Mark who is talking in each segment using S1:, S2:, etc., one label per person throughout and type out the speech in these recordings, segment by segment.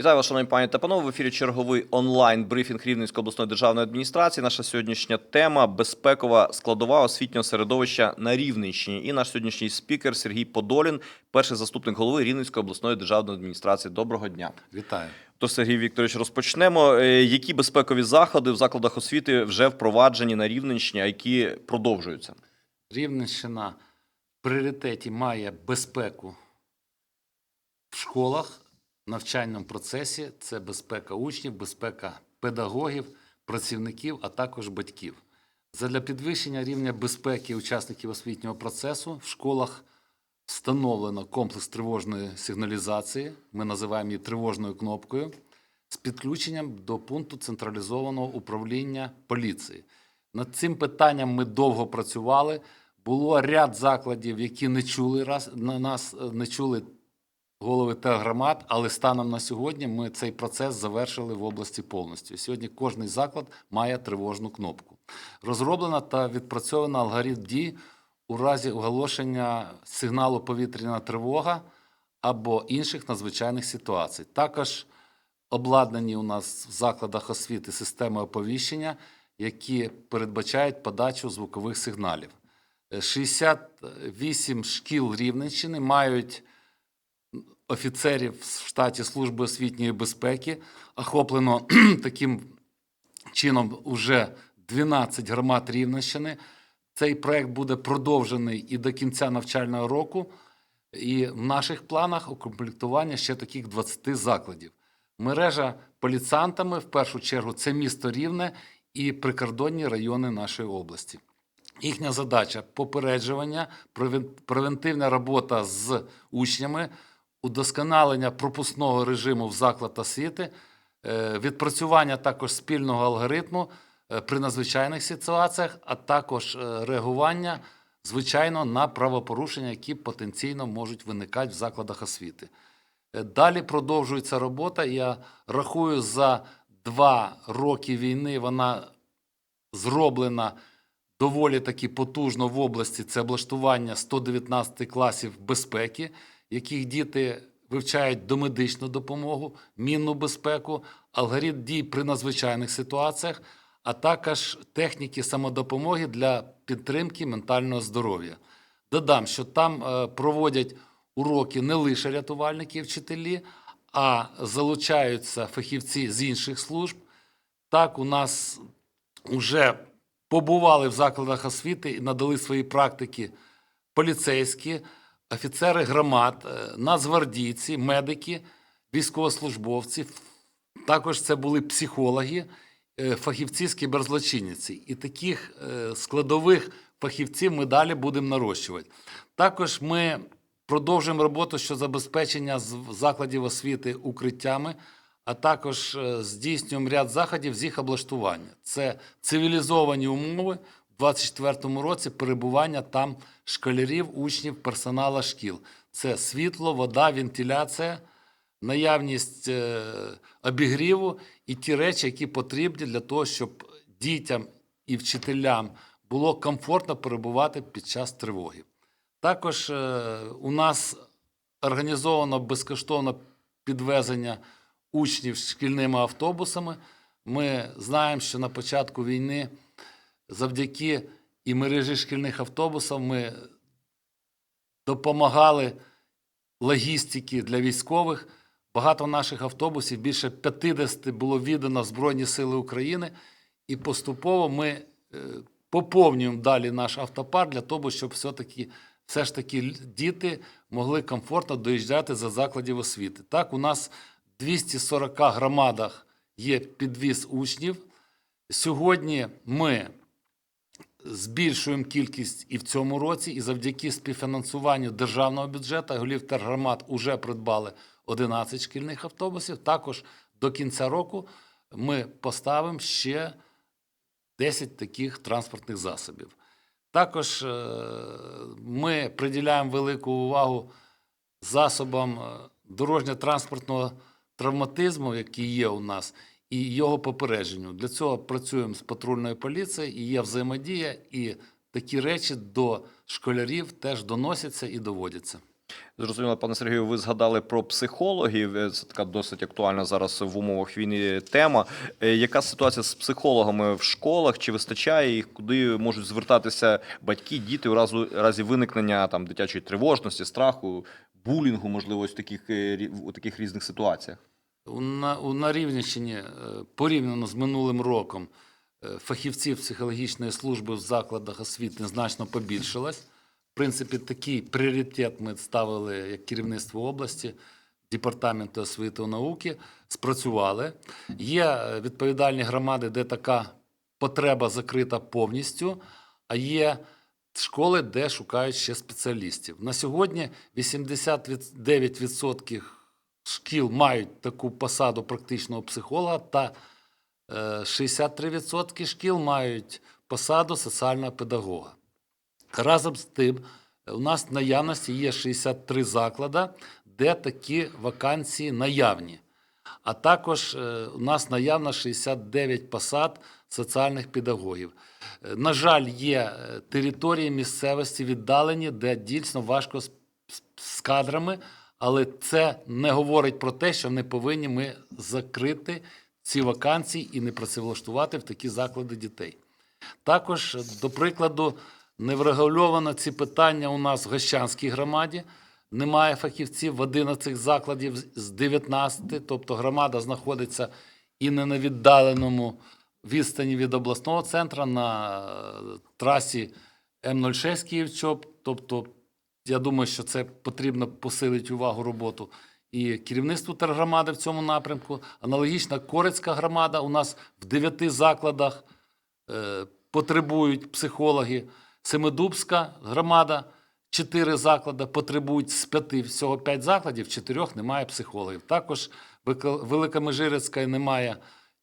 S1: Вітаю вас, шановні пані та панове. В ефірі черговий онлайн брифінг Рівненської обласної державної адміністрації. Наша сьогоднішня тема безпекова складова освітнього середовища на Рівненщині. І наш сьогоднішній спікер Сергій Подолін, перший заступник голови Рівненської обласної державної адміністрації. Доброго дня.
S2: Вітаю.
S1: То Сергій Вікторович, розпочнемо. Е, Які безпекові заходи в закладах освіти вже впроваджені на Рівненщині, а які продовжуються?
S2: Рівненщина в пріоритеті має безпеку в школах, навчальному процесі. Це безпека учнів, безпека педагогів, працівників, а також батьків. Задля підвищення рівня безпеки учасників освітнього процесу в школах встановлено комплекс тривожної сигналізації. Ми називаємо її тривожною кнопкою з підключенням до пункту централізованого управління поліції. Над цим питанням ми довго працювали. Було ряд закладів, які не чули раз на нас, не чули голови тергромад, але станом на сьогодні ми цей процес завершили в області повністю. Сьогодні кожний заклад має тривожну кнопку. Розроблена та відпрацьована алгоритм дій у разі оголошення сигналу повітряна тривога або інших надзвичайних ситуацій. Також обладнані у нас в закладах освіти системи оповіщення, які передбачають подачу звукових сигналів. Е, 68 шкіл Рівненщини мають офіцерів в штаті Служби освітньої безпеки. Охоплено таким чином уже 12 громад Рівненщини. Цей проект буде продовжений і до кінця навчального року. І в наших планах укомплектування ще таких 20 закладів. Мережа поліцантами, в першу чергу, це місто Рівне і прикордонні райони нашої області. Їхня задача попереджування, превен- превентивна робота з учнями, удосконалення пропускного режиму в заклад освіти, е, відпрацювання також спільного алгоритму е, при надзвичайних ситуаціях, а також е, реагування, звичайно, на правопорушення, які потенційно можуть виникати в закладах освіти. Далі продовжується робота. Я рахую, за два роки війни вона зроблена доволі таки потужно в області. Це облаштування 119 класів безпеки, яких діти вивчають домедичну допомогу, мінну безпеку, алгоритм дій при надзвичайних ситуаціях, а також техніки самодопомоги для підтримки ментального здоров'я. Додам, що там е, проводять уроки не лише рятувальники і вчителі, а залучаються фахівці з інших служб. Так, у нас вже побували в закладах освіти і надали свої практики поліцейські, офіцери громад, е, нацгвардійці, медики, військовослужбовці. Також це були психологи, е, фахівці з кіберзлочинниці. І таких е, складових фахівців ми далі будемо нарощувати. Також ми продовжуємо роботу щодо забезпечення закладів освіти укриттями, а також здійснюємо ряд заходів з їх облаштування. Це цивілізовані умови в 2024 році перебування там школярів, учнів, персонала шкіл. Це світло, вода, вентиляція, наявність е, обігріву і ті речі, які потрібні для того, щоб дітям і вчителям було комфортно перебувати під час тривоги. Також е, у нас організовано безкоштовне підвезення учнів шкільними автобусами. Ми знаємо, що на початку війни завдяки і мережі шкільних автобусів ми допомагали логістики для військових. Багато наших автобусів, більше 50 було віддано в Збройні Сили України, і поступово ми е, поповнюємо далі наш автопарк для того, щоб все-таки все ж таки діти могли комфортно доїжджати за закладів освіти. Так, у нас в 240 громадах є підвіз учнів. Сьогодні ми збільшуємо кількість і в цьому році, і завдяки співфінансуванню державного бюджету голів тергромад вже придбали 11 шкільних автобусів. Також до кінця року ми поставимо ще 10 таких транспортних засобів. Також е, ми приділяємо велику увагу засобам е, дорожньо-транспортного травматизму, який є у нас, і його попередженню. Для цього працюємо з патрульною поліцією, і є взаємодія, і такі речі до школярів теж доносяться і доводяться.
S1: Зрозуміло, пане Сергію, ви згадали про психологів. Е, Це така досить актуальна зараз в умовах війни тема. Е, Яка ситуація з психологами в школах? Чи вистачає їх? Куди можуть звертатися батьки, діти у разу разі виникнення там дитячої тривожності, страху, булінгу, можливо, ось таких е, у таких різних ситуаціях?
S2: На, у, на Рівненщині е, порівняно з минулим роком е, фахівців психологічної служби в закладах освіти значно побільшилось. В принципі, такий пріоритет ми ставили як керівництво області, департаменту освіти і науки, спрацювали. Є е, відповідальні громади, де така потреба закрита повністю, а є школи, де шукають ще спеціалістів. На сьогодні 89% шкіл мають таку посаду практичного психолога, та е, 63% шкіл мають посаду соціального педагога. Разом з тим, е, у нас в наявності є 63 заклади, де такі вакансії наявні. А також е, у нас наявно 69 посад соціальних педагогів. Е, На жаль, є е, території місцевості віддалені, де дійсно важко з кадрами, але це не говорить про те, що не повинні ми закрити ці вакансії і не працевлаштувати в такі заклади дітей. Також, до прикладу, не врегульовано ці питання у нас в Гощанській громаді. Немає фахівців в 11 закладів з- з 19, тобто громада знаходиться і не на віддаленому відстані від обласного центру на е, трасі М06 Київ-Чоп. Тобто, я думаю, що це потрібно посилити увагу роботу і керівництву тергромади в цьому напрямку. Аналогічна Корецька громада у нас в 9 закладах е, потребують психологи. Семидубська громада, чотири заклади потребують з п'яти, всього п'ять закладів, чотирьох немає психологів. Також Великомежирицька немає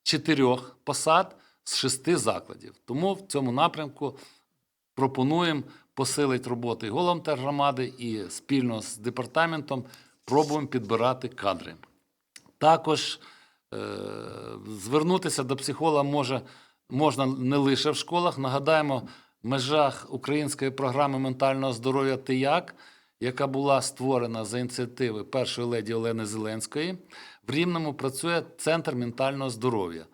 S2: чотирьох посад з шести закладів. Тому в цьому напрямку пропонуємо посилити роботу і головам тергромади, і спільно з департаментом пробуємо підбирати кадри. Також е, звернутися до психолога може, можна не лише в школах. Нагадаємо, в межах української програми ментального здоров'я «Тияк», яка була створена за ініціативи першої леді Олени Зеленської, в Рівному працює Центр ментального здоров'я.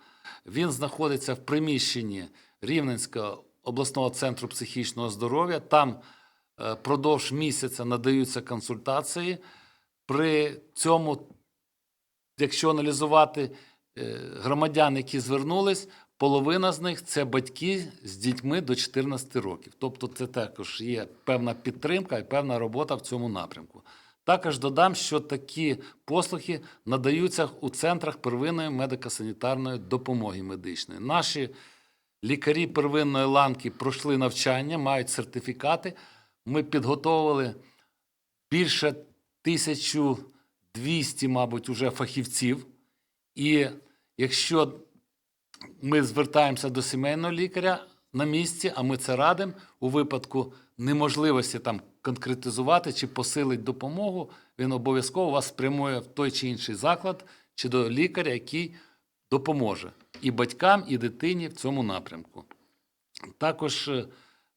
S2: Він знаходиться в приміщенні Рівненського обласного центру психічного здоров'я. Там е, продовж місяця надаються консультації. При цьому якщо аналізувати е, громадян, які звернулись, половина з них це батьки з дітьми до 14 років. Тобто, це також є певна підтримка і певна робота в цьому напрямку. Також додам, що такі послуги надаються у центрах первинної медико-санітарної допомоги медичної. Наші лікарі первинної ланки пройшли навчання, мають сертифікати. Ми підготовили більше 1200, мабуть, уже фахівців. І якщо ми звертаємося до сімейного лікаря на місці, а ми це радимо у випадку неможливості там конкретизувати чи посилити допомогу, він обов'язково вас спрямує в той чи інший заклад чи до лікаря, який допоможе і батькам, і дитині в цьому напрямку. Також е,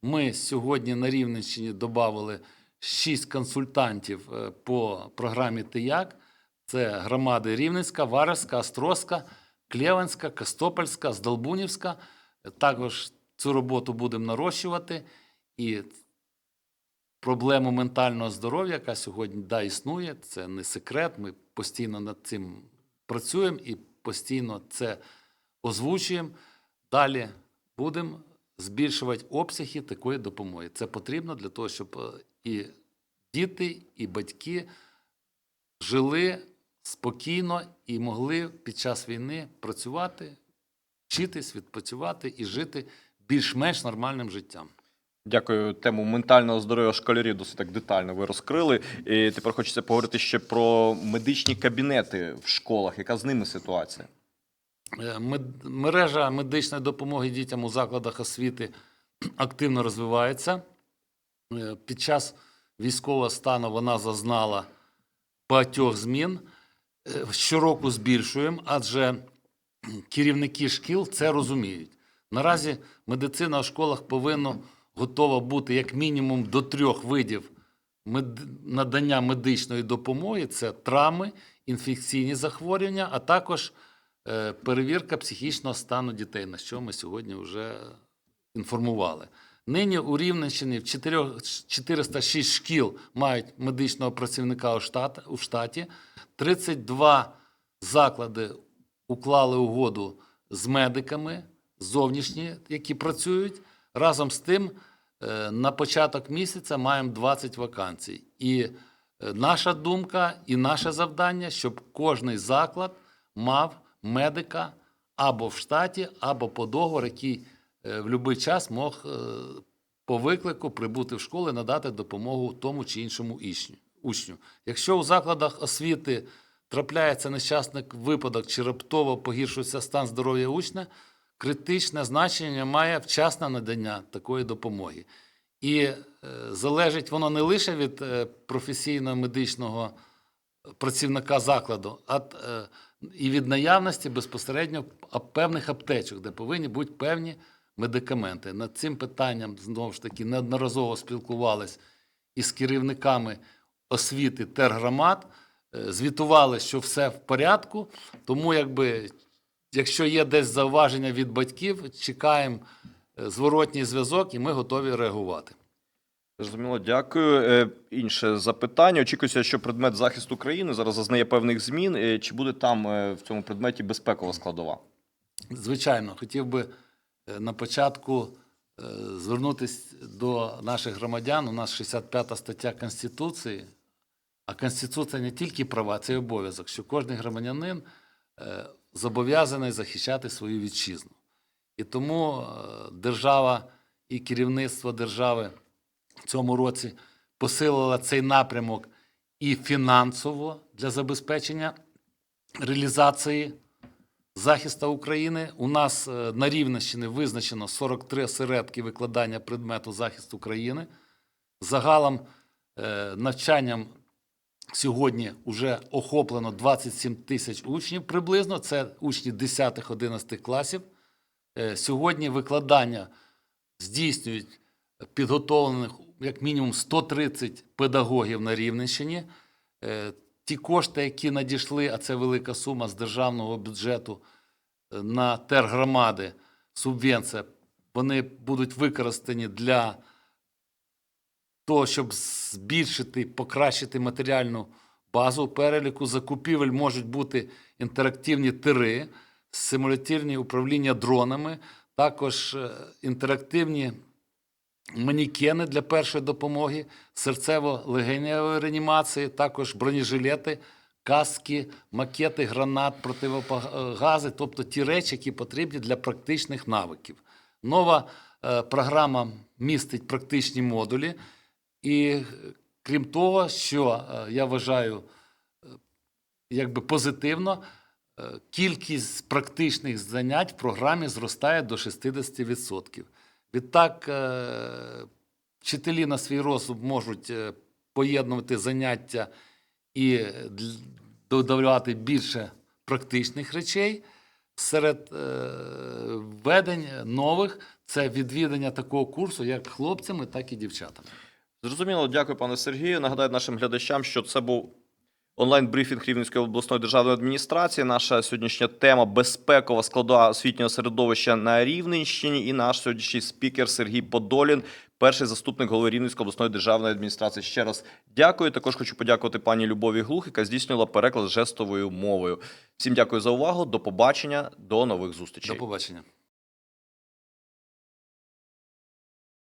S2: ми сьогодні на Рівненщині додали шість консультантів е, по програмі ТИЯК. Це громади Рівненська, Варевська, Острозька, Клєвенська, Костопольська, Здолбунівська. Також цю роботу будемо нарощувати. І проблему ментального здоров'я, яка сьогодні да, існує, це не секрет. Ми постійно над цим працюємо і постійно це озвучуємо. Далі будемо збільшувати обсяги такої допомоги. Це потрібно для того, щоб е, і діти, і батьки жили спокійно і могли під час війни працювати, вчитись, відпочивати і жити більш-менш нормальним життям.
S1: Дякую. Тему ментального здоров'я школярів досить так детально ви розкрили. І тепер хочеться поговорити ще про медичні кабінети в школах. Яка з ними ситуація?
S2: Е, Мережа медичної допомоги дітям у закладах освіти активно розвивається. Е, Під час військового стану вона зазнала багатьох змін. Е, Щороку збільшуємо, адже керівники шкіл це розуміють. Наразі медицина у школах повинна готова бути як мінімум до трьох видів надання медичної допомоги це травми, інфекційні захворювання, а також е, перевірка психічного стану дітей, на що ми сьогодні вже інформували. Нині у Рівненщині в 4 406 шкіл мають медичного працівника у штаті, 32 заклади уклали угоду з медиками зовнішні, які працюють. Разом з тим, е, на початок місяця маємо 20 вакансій. І е, наша думка і наше завдання, щоб кожний заклад мав медика або в штаті, або по договору, який е, в будь-який час мог по виклику прибути в школу і надати допомогу тому чи іншому учню. Якщо у закладах освіти трапляється нещасний випадок чи раптово погіршується стан здоров'я учня, критичне значення має вчасне надання такої допомоги. І е, залежить воно не лише від е, професійного медичного працівника закладу, а е, і від наявності безпосередньо певних аптечок, де повинні бути певні медикаменти. Над цим питанням знову ж таки неодноразово спілкувались із керівниками освіти тергромад, звітували, що все в порядку. Тому, якби, якщо є десь зауваження від батьків, чекаємо е, зворотній зв'язок, і ми готові реагувати.
S1: Зрозуміло, дякую. Е, Інше запитання. Очікується, що предмет захисту країни зараз зазнає певних змін. Е, Чи буде там в цьому предметі безпекова складова?
S2: Звичайно, хотів би на початку звернутися до наших громадян. У нас 65 стаття Конституції, а Конституція не тільки права, це й обов'язок, що кожен громадянин зобов'язаний захищати свою вітчизну. І тому е, держава і керівництво держави в цьому році посилило цей напрямок і фінансово для забезпечення реалізації захисту України. У нас е, на Рівненщині визначено 43 осередки викладання предмету захисту України. Загалом е, навчанням сьогодні вже охоплено 27 тисяч учнів приблизно. Це учні 10-11 класів. Е, Сьогодні викладання здійснюють підготовлених як мінімум 130 педагогів на Рівненщині. Е, Ті кошти, які надійшли, а це велика сума з державного бюджету е, на тергромади, субвенція, вони будуть використані для того, щоб збільшити, покращити матеріальну базу переліку закупівель можуть бути інтерактивні тири, симулятивні управління дронами, також е, інтерактивні манікени для першої допомоги, серцево-легеневої реанімації, також бронежилети, каски, макети, гранат, противогази, тобто ті речі, які потрібні для практичних навиків. Нова е, програма містить практичні модулі, і крім того, що е, я вважаю е, якби позитивно, е, кількість практичних занять в програмі зростає до 60%. Відтак, вчителі на свій розсуд можуть поєднувати заняття і додавати більше практичних речей. Серед введень нових це відвідання такого курсу як хлопцями, так і дівчатами.
S1: Зрозуміло, дякую, пане Сергію. Нагадаю нашим глядачам, що це був онлайн-брифінг Рівненської обласної державної адміністрації. Наша сьогоднішня тема безпекова складова освітнього середовища на Рівненщині. І наш сьогоднішній спікер Сергій Подолін, перший заступник голови Рівненської обласної державної адміністрації. Ще раз дякую. Також хочу подякувати пані Любові Глух, яка здійснювала переклад жестовою мовою. Всім дякую за увагу. До побачення, до нових зустрічей.
S2: До побачення.